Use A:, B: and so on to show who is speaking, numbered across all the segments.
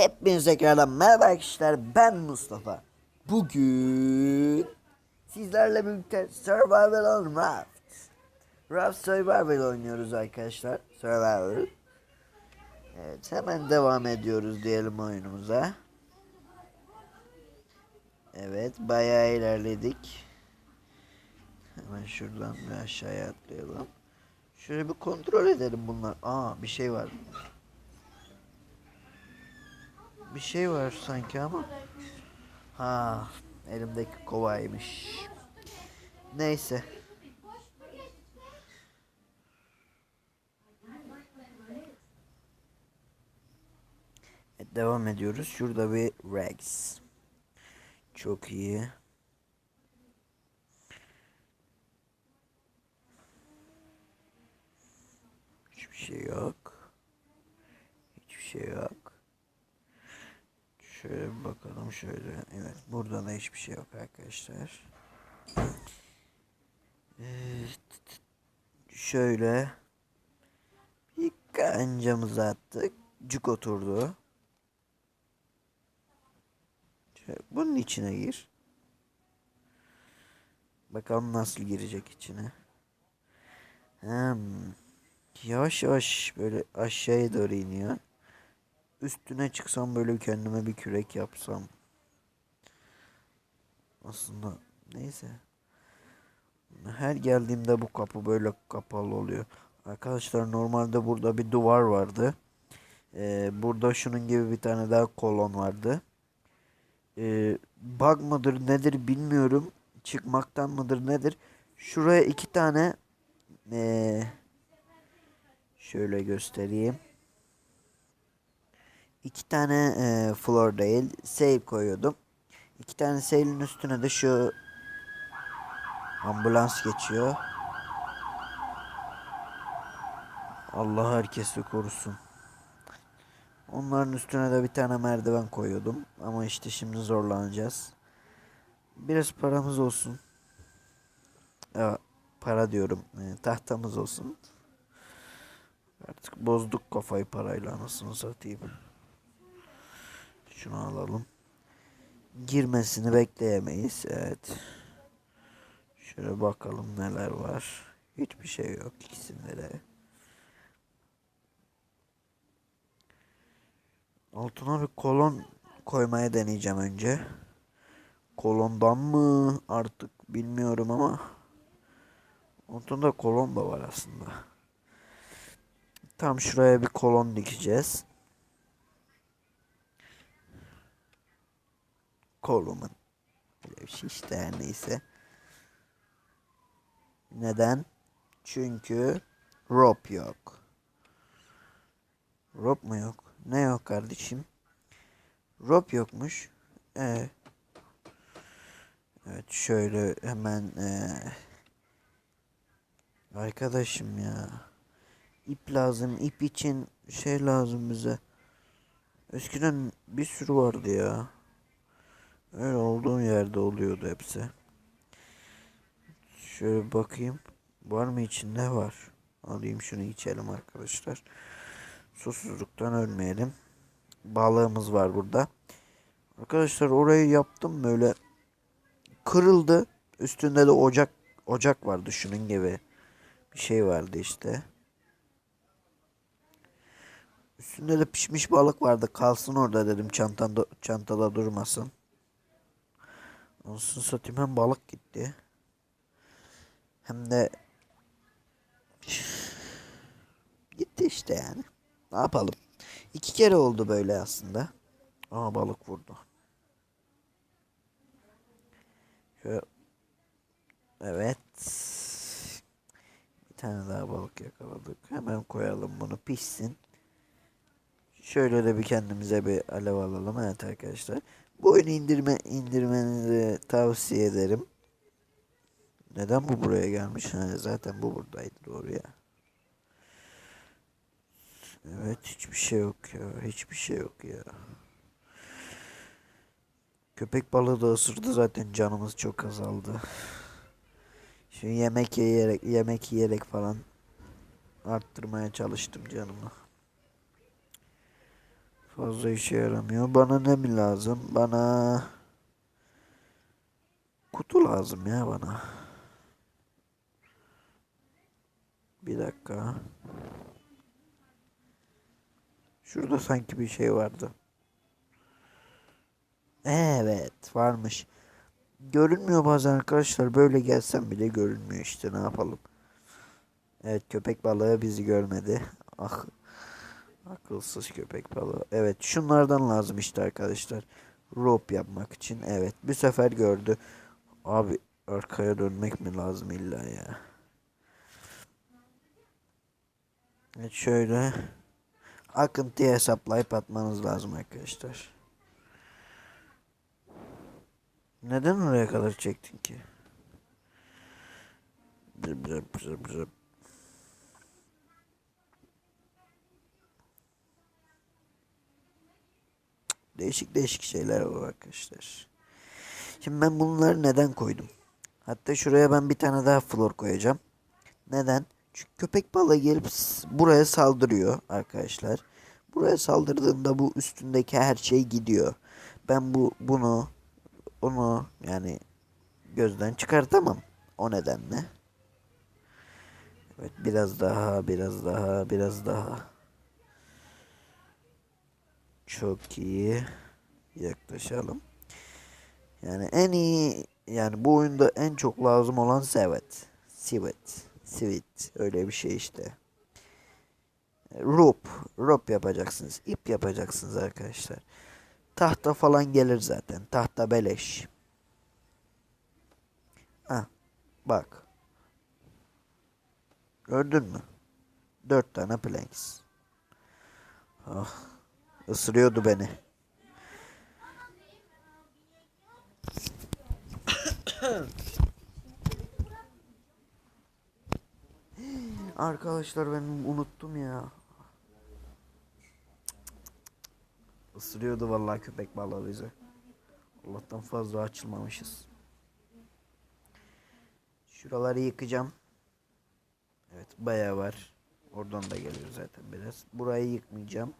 A: Hepinize tekrardan merhaba arkadaşlar ben Mustafa. Bugün sizlerle birlikte Survival on Raft. Raft Survival oynuyoruz arkadaşlar. Survival. Evet hemen devam ediyoruz diyelim oyunumuza. Evet bayağı ilerledik. Hemen şuradan bir aşağıya atlayalım. Şöyle bir kontrol edelim bunlar. Aa bir şey var. Bir şey var sanki ama. Ha, elimdeki kovaymış. Neyse. Evet, devam ediyoruz. Şurada bir Rex. Çok iyi. Hiçbir şey yok. Hiçbir şey yok. Şöyle bir bakalım şöyle. Evet burada da hiçbir şey yok arkadaşlar. Ee, şöyle bir kancamızı attık. Cuk oturdu. Bunun içine gir. Bakalım nasıl girecek içine. Hmm. Yavaş yavaş böyle aşağıya doğru iniyor. Üstüne çıksam böyle kendime bir kürek yapsam. Aslında neyse. Her geldiğimde bu kapı böyle kapalı oluyor. Arkadaşlar normalde burada bir duvar vardı. Ee, burada şunun gibi bir tane daha kolon vardı. Ee, bug mıdır nedir bilmiyorum. Çıkmaktan mıdır nedir. Şuraya iki tane ee, şöyle göstereyim. İki tane e, floor değil save koyuyordum. İki tane save'in üstüne de şu ambulans geçiyor. Allah herkesi korusun. Onların üstüne de bir tane merdiven koyuyordum. Ama işte şimdi zorlanacağız. Biraz paramız olsun. Ya, para diyorum. e, tahtamız olsun. Artık bozduk kafayı parayla anasını satayım. Şunu alalım. Girmesini bekleyemeyiz. Evet. Şöyle bakalım neler var. Hiçbir şey yok ikisinde de. Altına bir kolon koymaya deneyeceğim önce. Kolondan mı artık bilmiyorum ama altında kolon da var aslında. Tam şuraya bir kolon dikeceğiz. Kolumun. Böyle bir şey işte her neyse. Neden? Çünkü rope yok. Rope mu yok? Ne yok kardeşim? Rope yokmuş. Ee, evet şöyle hemen ee, arkadaşım ya. İp lazım. İp için şey lazım bize. Eskiden bir sürü vardı ya. Öyle olduğum yerde oluyordu hepsi. Şöyle bakayım. Var mı içinde? Var. Alayım şunu içelim arkadaşlar. Susuzluktan ölmeyelim. Balığımız var burada. Arkadaşlar orayı yaptım böyle. Kırıldı. Üstünde de ocak ocak vardı şunun gibi. Bir şey vardı işte. Üstünde de pişmiş balık vardı. Kalsın orada dedim çantanda, çantada durmasın. Olsun satayım hem balık gitti. Hem de gitti işte yani. Ne yapalım? İki kere oldu böyle aslında. Aa balık vurdu. Şöyle. Evet. Bir tane daha balık yakaladık. Hemen koyalım bunu pişsin. Şöyle de bir kendimize bir alev alalım. Evet arkadaşlar. Bu oyunu indirme indirmenizi tavsiye ederim. Neden bu buraya gelmiş? Ha, zaten bu buradaydı doğru ya. Evet hiçbir şey yok ya. Hiçbir şey yok ya. Köpek balığı da ısırdı zaten canımız çok azaldı. Şimdi yemek yiyerek yemek yiyerek falan arttırmaya çalıştım canımı. Fazla işe yaramıyor. Bana ne mi lazım? Bana kutu lazım ya bana. Bir dakika. Şurada sanki bir şey vardı. Evet varmış. Görünmüyor bazen arkadaşlar. Böyle gelsem bile görünmüyor işte ne yapalım. Evet köpek balığı bizi görmedi. Ah akılsız köpek balığı. Evet şunlardan lazım işte arkadaşlar. Rope yapmak için. Evet bir sefer gördü. Abi arkaya dönmek mi lazım illa ya. Evet şöyle. Akıntıyı hesaplayıp atmanız lazım arkadaşlar. Neden oraya kadar çektin ki? Zıp zıp zıp zıp. Değişik değişik şeyler var arkadaşlar. Şimdi ben bunları neden koydum? Hatta şuraya ben bir tane daha flor koyacağım. Neden? Çünkü köpek balığı gelip buraya saldırıyor arkadaşlar. Buraya saldırdığında bu üstündeki her şey gidiyor. Ben bu bunu onu yani gözden çıkartamam. O nedenle. Evet biraz daha biraz daha biraz daha. Çok iyi. Yaklaşalım. Yani en iyi yani bu oyunda en çok lazım olan Sevet. Sivet. Sivit. Öyle bir şey işte. Rope. Rope yapacaksınız. İp yapacaksınız arkadaşlar. Tahta falan gelir zaten. Tahta beleş. Ha, bak. Gördün mü? Dört tane planks. Ah, ısırıyordu beni. Arkadaşlar ben unuttum ya. Isırıyordu vallahi köpek balığı bizi. Allah'tan fazla açılmamışız. Şuraları yıkacağım. Evet bayağı var. Oradan da geliyor zaten biraz. Burayı yıkmayacağım.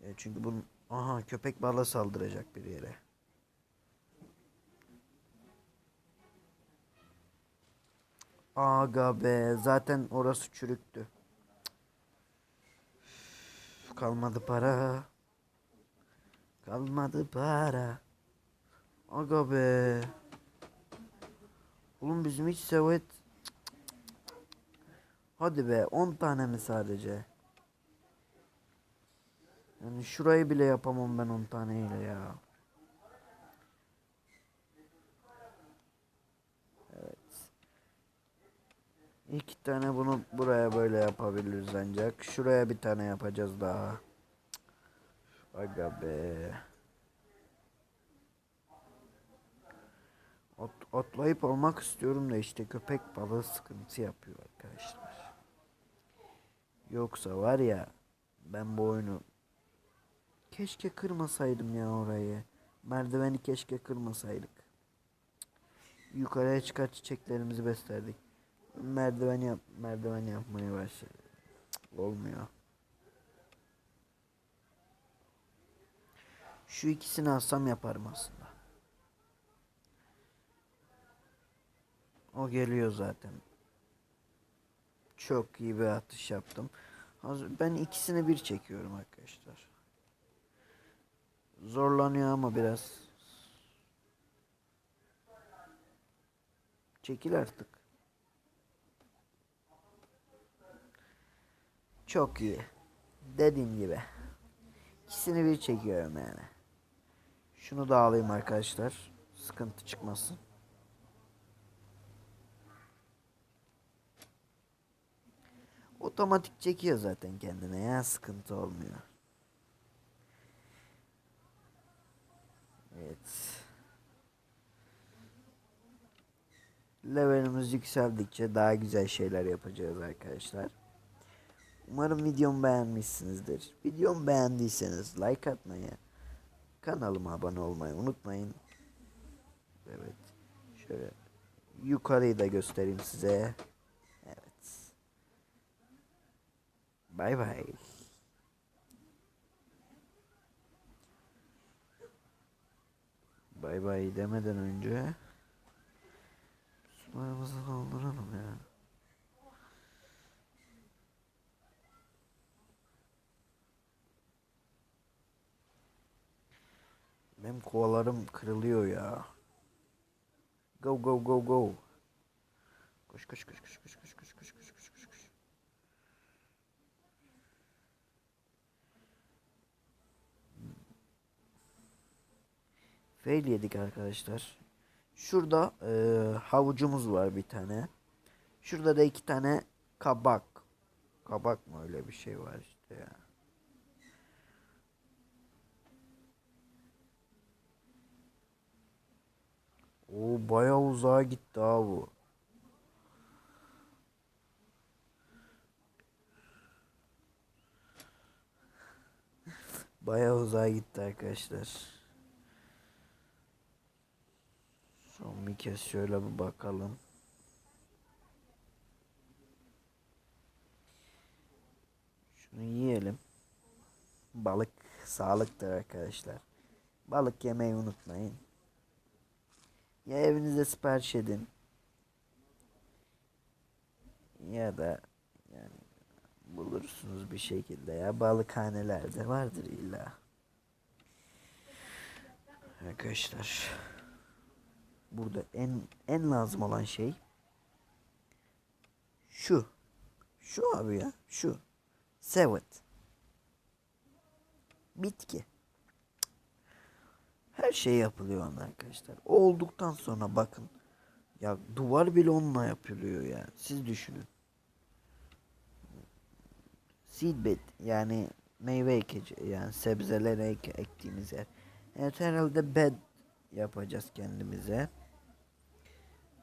A: E, çünkü bunun... Aha köpek balığı saldıracak bir yere. Aga be zaten orası çürüktü. Kalmadı para. Kalmadı para. Aga be. Oğlum bizim hiç sevet. Hadi be 10 tane mi sadece? Yani şurayı bile yapamam ben 10 taneyle ya. Evet. İki tane bunu buraya böyle yapabiliriz ancak. Şuraya bir tane yapacağız daha. Aga be. Ot, otlayıp olmak istiyorum da işte köpek balığı sıkıntı yapıyor arkadaşlar. Yoksa var ya ben bu oyunu keşke kırmasaydım ya orayı. Merdiveni keşke kırmasaydık. Yukarıya çıkar çiçeklerimizi beslerdik. Merdiven yap merdiven yapmaya başladı. Olmuyor. Şu ikisini alsam yaparım aslında. O geliyor zaten. Çok iyi bir atış yaptım. Ben ikisini bir çekiyorum arkadaşlar. Zorlanıyor ama biraz. Çekil artık. Çok iyi. Dediğim gibi. İkisini bir çekiyorum yani. Şunu da alayım arkadaşlar. Sıkıntı çıkmasın. Otomatik çekiyor zaten kendine ya sıkıntı olmuyor. Evet. Levelimiz yükseldikçe daha güzel şeyler yapacağız arkadaşlar. Umarım videomu beğenmişsinizdir. Videomu beğendiyseniz like atmayı, kanalıma abone olmayı unutmayın. Evet. Şöyle yukarıyı da göstereyim size. Evet. Bay bay. Bay bay demeden önce sularımızı dolduralım ya. Benim kovalarım kırılıyor ya. Go go go go. Koş koş koş koş koş koş koş koş koş koş koş koş. Fail yedik arkadaşlar. Şurada eee, havucumuz var bir tane. Şurada da iki tane kabak. Kabak mı öyle bir şey var işte ya. O bayağı uzağa gitti ha bu. Bayağı uzağa gitti arkadaşlar. Son bir kez şöyle bir bakalım. Şunu yiyelim. Balık sağlıktır arkadaşlar. Balık yemeyi unutmayın. Ya evinize sipariş edin. Ya da yani bulursunuz bir şekilde ya balıkhanelerde vardır illa. Arkadaşlar burada en en lazım olan şey şu. Şu abi ya şu. Sevet. Bitki. Her şey yapılıyor onunla arkadaşlar. O olduktan sonra bakın. Ya duvar bile onunla yapılıyor ya. Siz düşünün. Seedbed yani meyve ekici yani sebzeleri ek, ektiğimiz yer. Evet herhalde bed yapacağız kendimize.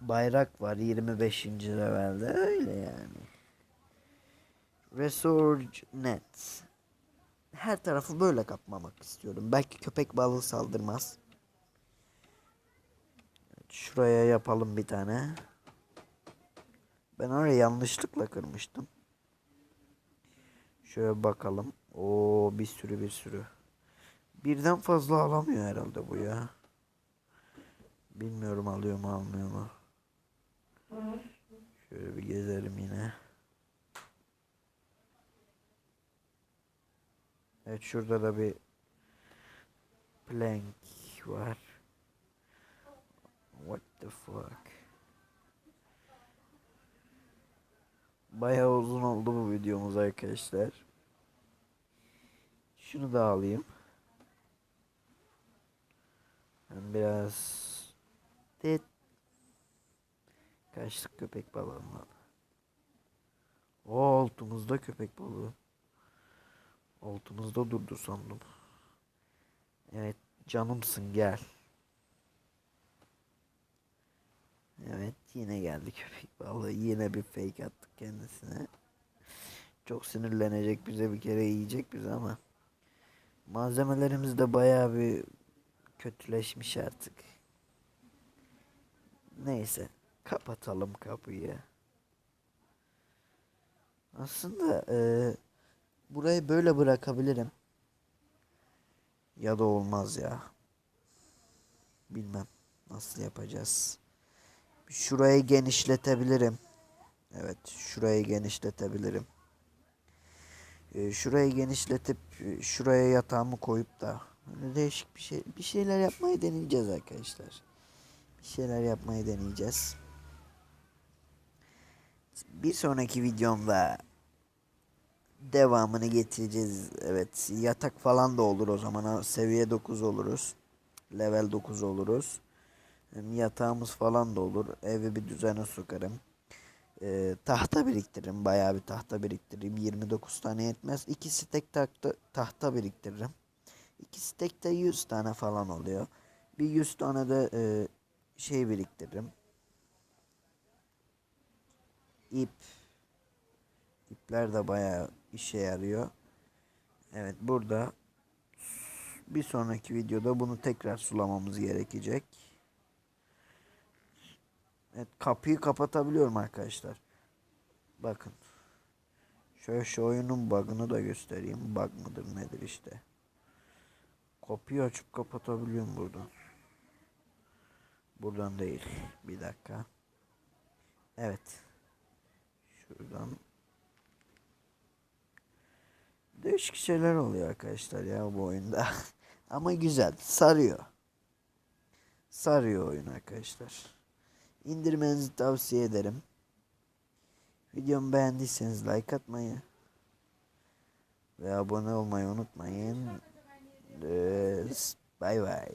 A: Bayrak var 25. levelde öyle yani. Resurge net. Her tarafı böyle kapmamak istiyorum. Belki köpek balığı saldırmaz. Şuraya yapalım bir tane. Ben oraya yanlışlıkla kırmıştım. Şöyle bakalım. O bir sürü bir sürü. Birden fazla alamıyor herhalde bu ya. Bilmiyorum alıyor mu almıyor mu. Şöyle bir gezelim yine. Evet şurada da bir plank var. What the fuck? Bayağı uzun oldu bu videomuz arkadaşlar. Şunu da alayım. Ben biraz Tet. Kaçtık köpek balığından. O altımızda köpek balığı. Altımızda durdu sandım. Evet canımsın gel. Evet yine geldi köpek balığı. Yine bir fake attık kendisine. Çok sinirlenecek bize bir kere yiyecek bizi ama. Malzemelerimiz de bayağı bir kötüleşmiş artık. Neyse kapatalım kapıyı. Aslında eee burayı böyle bırakabilirim. Ya da olmaz ya. Bilmem nasıl yapacağız. Şurayı genişletebilirim. Evet, şurayı genişletebilirim. Ee, şurayı genişletip e, şuraya yatağımı koyup da böyle değişik bir şey bir şeyler yapmayı deneyeceğiz arkadaşlar. Bir şeyler yapmayı deneyeceğiz. Bir sonraki videomda devamını getireceğiz. Evet, yatak falan da olur o zaman. Seviye 9 oluruz. Level 9 oluruz. Yatağımız falan da olur. Evi bir düzene sokarım. Ee, tahta biriktiririm. Bayağı bir tahta biriktiririm. 29 tane yetmez. İkisi tek tahta, tahta biriktiririm. İkisi tek de 100 tane falan oluyor. Bir 100 tane de e, şey biriktiririm. İp. İpler de bayağı işe yarıyor. Evet burada bir sonraki videoda bunu tekrar sulamamız gerekecek. Evet kapıyı kapatabiliyorum arkadaşlar. Bakın. Şöyle şu oyunun bug'ını da göstereyim. Bug mıdır nedir işte. Kapıyı açıp kapatabiliyorum buradan. Buradan değil. Bir dakika. Evet. Şuradan. Değişik şeyler oluyor arkadaşlar ya bu oyunda. Ama güzel. Sarıyor. Sarıyor oyun arkadaşlar. İndirmenizi tavsiye ederim. Videomu beğendiyseniz like atmayı ve abone olmayı unutmayın. Bay bay.